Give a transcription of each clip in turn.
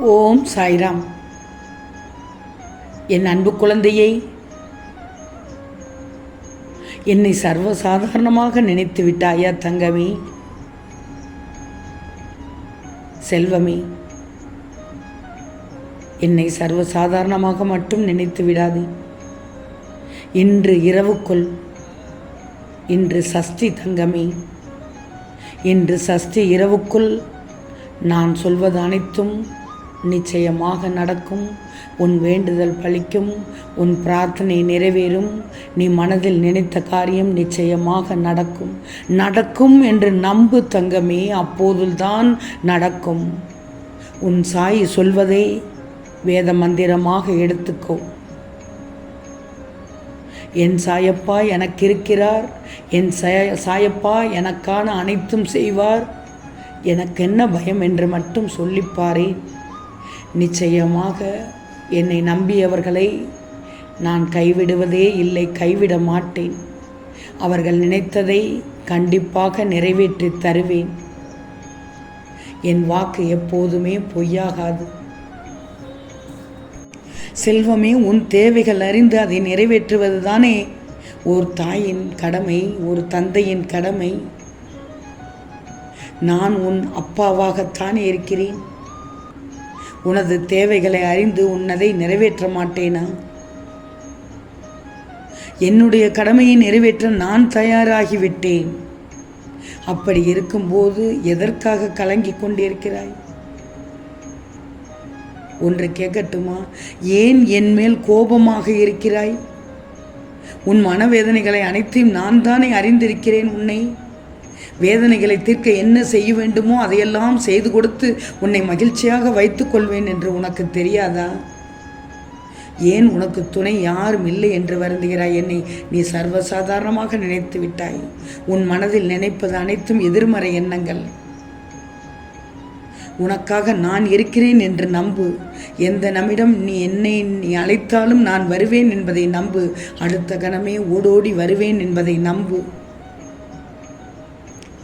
ஓம் சாய்ராம். என் அன்பு குழந்தையை என்னை சர்வசாதாரணமாக நினைத்து விட்டாயா தங்கமே? செல்வமே என்னை சர்வசாதாரணமாக மட்டும் நினைத்து விடாது. இன்று இரவுக்குள் இன்று சஷ்டி தங்கமே. இன்று சஷ்டி இரவுக்குள் நான் சொல்வது அனைத்தும் நிச்சயமாக நடக்கும். உன் வேண்டுதல் பலிக்கும் உன் பிரார்த்தனை நிறைவேறும். நீ மனதில் நினைத்த காரியம் நிச்சயமாக நடக்கும். நடக்கும் என்று நம்பு தங்கமே அப்போதுதான் நடக்கும். உன் சாய் சொல்வதை வேத மந்திரமாக எடுத்துக்கோ. என் சாயப்பா எனக்கு இருக்கிறார் என் சாய சாயப்பா எனக்கான அனைத்தும் செய்வார். எனக்கென்ன பயம் என்று மட்டும் சொல்லிப்பாரேன் நிச்சயமாக என்னை நம்பியவர்களை நான் கைவிடுவதே இல்லை கைவிட மாட்டேன். அவர்கள் நினைத்ததை கண்டிப்பாக நிறைவேற்றி தருவேன். என் வாக்கு எப்போதுமே பொய்யாகாது. செல்வமே உன் தேவைகள் அறிந்து அதை நிறைவேற்றுவது தானே ஒரு தாயின் கடமை ஒரு தந்தையின் கடமை. நான் உன் அப்பாவாகத்தான் இருக்கிறேன். உனது தேவைகளை அறிந்து உன்னதை நிறைவேற்ற மாட்டேனா என்னுடைய கடமையை நிறைவேற்ற நான் தயாராகிவிட்டேன். அப்படி இருக்கும்போது எதற்காக கலங்கிக் கொண்டிருக்கிறாய்? ஒன்று கேட்கட்டுமா? ஏன் என் மேல் கோபமாக இருக்கிறாய்? உன் மனவேதனைகளை அனைத்தையும் நான் தானே அறிந்திருக்கிறேன் உன்னை. வேதனைகளை தீர்க்க என்ன செய்ய வேண்டுமோ அதையெல்லாம் செய்து கொடுத்து உன்னை மகிழ்ச்சியாக வைத்துக் கொள்வேன் என்று உனக்கு தெரியாதா? ஏன் உனக்கு துணை யாரும் இல்லை என்று வருந்துகிறாய்? என்னை நீ சர்வசாதாரணமாக நினைத்து விட்டாய். உன் மனதில் நினைப்பது அனைத்தும் எதிர்மறை எண்ணங்கள். உனக்காக நான் இருக்கிறேன் என்று நம்பு. எந்த நம்மிடம் நீ என்னை நீ அழைத்தாலும் நான் வருவேன் என்பதை நம்பு. அடுத்த கணமே ஓடோடி வருவேன் என்பதை நம்பு.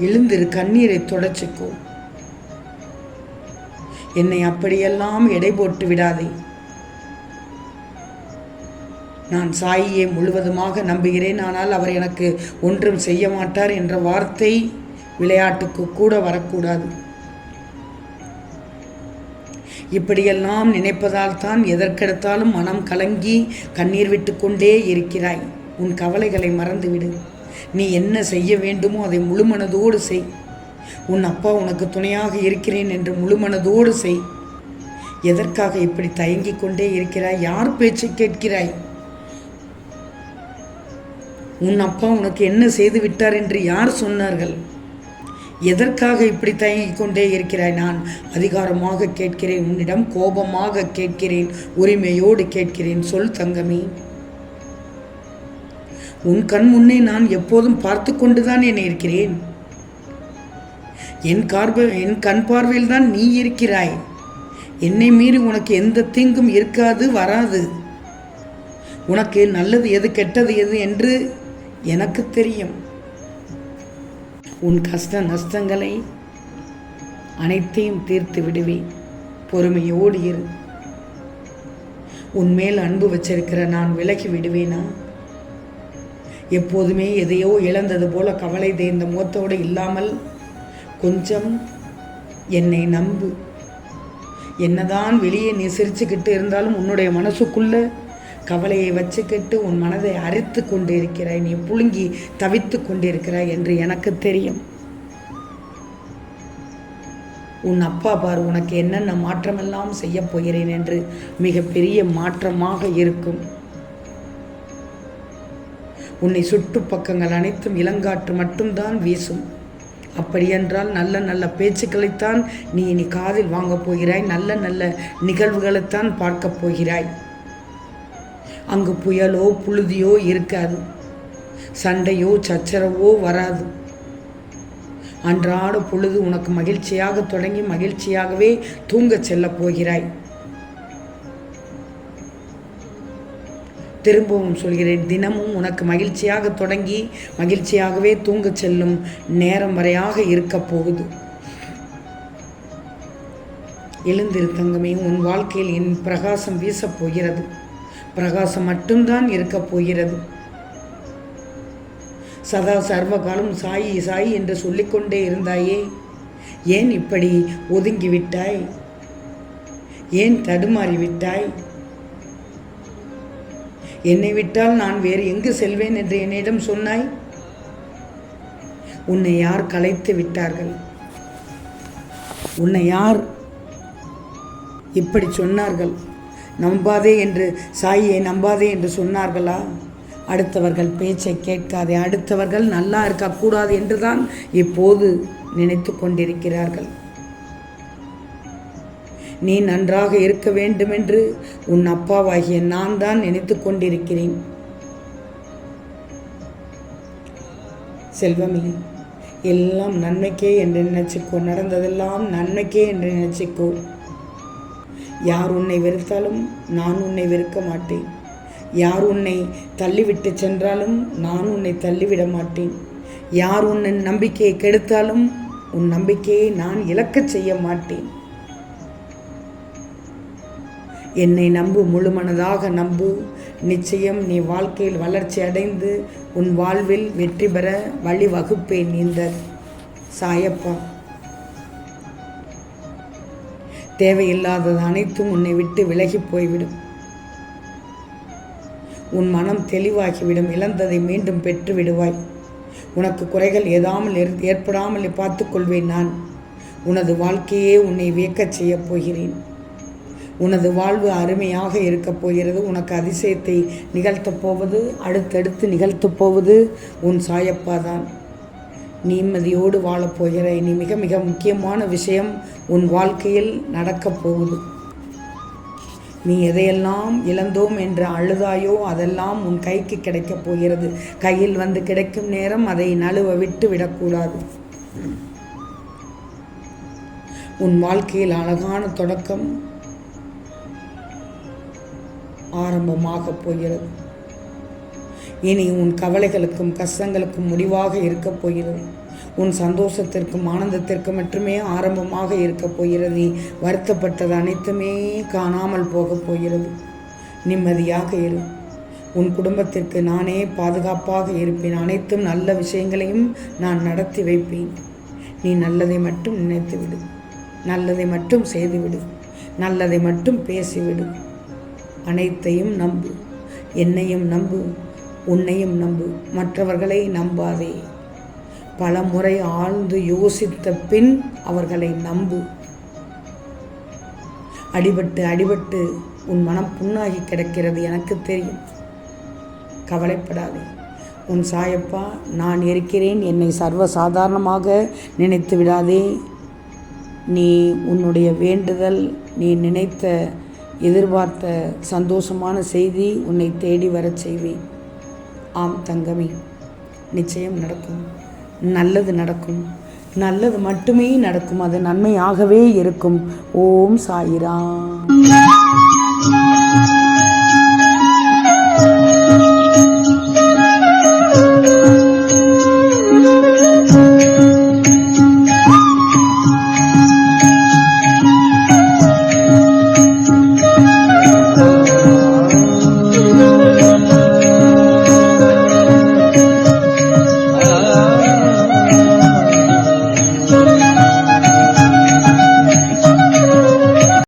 எழுந்திரு கண்ணீரை தொடச்சிக்கோ. என்னை அப்படியெல்லாம் எடை போட்டு விடாதே. நான் சாயியை முழுவதுமாக நம்புகிறேன் ஆனால் அவர் எனக்கு ஒன்றும் செய்ய மாட்டார் என்ற வார்த்தை விளையாட்டுக்கு கூட வரக்கூடாது. இப்படியெல்லாம் நினைப்பதால் தான் எதற்கெடுத்தாலும் மனம் கலங்கி கண்ணீர் விட்டு கொண்டே இருக்கிறாய். உன் கவலைகளை மறந்துவிடு. நீ என்ன செய்ய வேண்டுமோ அதை முழுமனதோடு செய். உன் அப்பா உனக்கு துணையாக இருக்கிறேன் என்று முழுமனதோடு செய். எதற்காக இப்படி தயங்கிக் கொண்டே இருக்கிறாய்? யார் பேச்சை கேட்கிறாய்? உன் அப்பா உனக்கு என்ன செய்து விட்டார் என்று யார் சொன்னார்கள்? எதற்காக இப்படி தயங்கிக் கொண்டே இருக்கிறாய்? நான் அதிகாரமாக கேட்கிறேன் உன்னிடம் கோபமாக கேட்கிறேன் உரிமையோடு கேட்கிறேன். சொல் தங்கமே. உன் கண் முன்னே நான் எப்போதும் பார்த்து கொண்டுதான் என இருக்கிறேன். என் கார்ப என் கண் பார்வையில் தான் நீ இருக்கிறாய். என்னை மீறி உனக்கு எந்த தீங்கும் இருக்காது வராது. உனக்கு நல்லது எது கெட்டது எது என்று எனக்கு தெரியும். உன் கஷ்ட நஷ்டங்களை அனைத்தையும் தீர்த்து விடுவேன். பொறுமையோடு இரு. உன் மேல் அன்பு வச்சிருக்கிற நான் விலகி விடுவேனா? எப்போதுமே எதையோ இழந்தது போல கவலை தேர்ந்த முகத்தோடு இல்லாமல் கொஞ்சம் என்னை நம்பு. என்னதான் வெளியே நீ சிரிச்சுக்கிட்டு இருந்தாலும் உன்னுடைய மனசுக்குள்ள கவலையை வச்சுக்கிட்டு உன் மனதை அரித்து கொண்டிருக்கிறாய் நீ புழுங்கி தவித்து கொண்டிருக்கிறாய் என்று எனக்கு தெரியும். உன் அப்பா பார் உனக்கு என்னென்ன மாற்றமெல்லாம் செய்ய போகிறேன் என்று மிகப்பெரிய மாற்றமாக இருக்கும். உன்னை சுற்றுப்பக்கங்கள் அனைத்தும் இளங்காற்று மட்டும்தான் வீசும். அப்படியென்றால் நல்ல நல்ல பேச்சுக்களைத்தான் நீ இனி காதில் வாங்கப் போகிறாய் நல்ல நல்ல நிகழ்வுகளைத்தான் பார்க்கப் போகிறாய். அங்கு புயலோ புழுதியோ இருக்காது. சண்டையோ சச்சரவோ வராது. அன்றாட பொழுது உனக்கு மகிழ்ச்சியாக தொடங்கி மகிழ்ச்சியாகவே தூங்கச் செல்லப் போகிறாய். திரும்பவும் சொல்கிறேன். தினமும் உனக்கு மகிழ்ச்சியாக தொடங்கி மகிழ்ச்சியாகவே தூங்கச் செல்லும் நேரம் வரையாக இருக்கப் போகுது. எழுந்திரு தங்கமே உன் வாழ்க்கையில் என் பிரகாசம் வீசப் போகிறது. பிரகாசம் மட்டும்தான் இருக்கப் போகிறது. சதா சர்வகாலம் சாயி சாயி என்று சொல்லிக்கொண்டே இருந்தாயே. ஏன் இப்படி ஒதுங்கி விட்டாய்? ஏன் தடுமாறி விட்டாய்? என்னை விட்டால் நான் வேறு எங்கு செல்வேன் என்று என்னிடம் சொன்னாய்? உன்னை யார் கலைத்து விட்டார்கள்? உன்னை யார் இப்படி சொன்னார்கள்? நம்பாதே என்று சாயியை நம்பாதே என்று சொன்னார்களா? அடுத்தவர்கள் பேச்சை கேட்காதே அடுத்தவர்கள் நல்லா இருக்கக்கூடாது என்றுதான் இப்போது நினைத்து கொண்டிருக்கிறார்கள். நீ நன்றாக இருக்க வேண்டுமென்று உன் அப்பாவாகிய நான் தான் நினைத்து கொண்டிருக்கிறேன். செல்வமே எல்லாம் நன்மைக்கே என்று நினைச்சுக்கோ நடந்ததெல்லாம் நன்மைக்கே என்று நினைச்சுக்கோ. யார் உன்னை வெறுத்தாலும் நான் உன்னை வெறுக்க மாட்டேன். யார் உன்னை தள்ளிவிட்டு சென்றாலும் நான் உன்னை தள்ளிவிட மாட்டேன். யார் உன் நம்பிக்கையை கெடுத்தாலும் உன் நம்பிக்கையை நான் இழக்கச் செய்ய மாட்டேன். என்னை நம்பு முழுமனதாக நம்பு. நிச்சயம் நீ வாழ்க்கையில் வளர்ச்சி அடைந்து உன் வாழ்வில் வெற்றி பெற வழி வகுப்பேன் இந்த சாயப்பா. தேவையில்லாதது அனைத்தும் உன்னை விட்டு விலகி போய்விடும். உன் மனம் தெளிவாகிவிடும் இழந்ததை மீண்டும் பெற்று விடுவாய். உனக்கு குறைகள் ஏதாமல் ஏற்படாமல் பார்த்துக்கொள்வேன் நான். உனது வாழ்க்கையே உன்னை வியக்கச் செய்யப் போகிறேன். உனது வாழ்வு அருமையாக இருக்கப் போகிறது. உனக்கு அதிசயத்தை நிகழ்த்தப் போவது அடுத்தடுத்து நிகழ்த்தப் போவது உன் சாயப்பா தான். நிம்மதியோடு வாழப் போகிறாய். நீ மிக மிக முக்கியமான விஷயம் உன் வாழ்க்கையில் நடக்கப் போகுது. நீ எதையெல்லாம் இழந்தோம் என்று அழுதாயோ அதெல்லாம் உன் கைக்கு கிடைக்கப் போகிறது. கையில் வந்து கிடைக்கும் நேரம் அதை நழுவ விட்டு விடக்கூடாது. உன் வாழ்க்கையில் அழகான தொடக்கம் ஆரம்பமாகப் போகிறது. இனி உன் கவலைகளுக்கும் கஷ்டங்களுக்கும் முடிவாக இருக்கப் போகிறது. உன் சந்தோஷத்திற்கும் ஆனந்தத்திற்கும் மட்டுமே ஆரம்பமாக இருக்கப் போகிறது. நீ வருத்தப்பட்டது அனைத்துமே காணாமல் போகப் போகிறது. நிம்மதியாக இரு. உன் குடும்பத்திற்கு நானே பாதுகாப்பாக இருப்பேன். அனைத்தும் நல்ல விஷயங்களையும் நான் நடத்தி வைப்பேன். நீ நல்லதை மட்டும் நினைத்துவிடு. நல்லதை மட்டும் செய்துவிடு. நல்லதை மட்டும் பேசிவிடு. அனைத்தையும் நம்பு. என்னையும் நம்பு உன்னையும் நம்பு மற்றவர்களை நம்பாதே. பல முறை ஆழ்ந்து யோசித்த பின் அவர்களை நம்பு. அடிபட்டு அடிபட்டு உன் மனம் புண்ணாகி கிடக்கிறது எனக்கு தெரியும். கவலைப்படாதே. உன் சாயப்பா நான் இருக்கிறேன். என்னை சர்வ சாதாரணமாக நினைத்து விடாதே. நீ உன்னுடைய வேண்டுதல் நீ நினைத்த எதிர்பார்த்த சந்தோஷமான செய்தி உன்னை தேடி வரச் செய்வேன். ஆம் தங்கமே நிச்சயம் நடக்கும். நல்லது நடக்கும். நல்லது மட்டுமே நடக்கும். அது நன்மையாகவே இருக்கும். ஓம் சாயிராம்.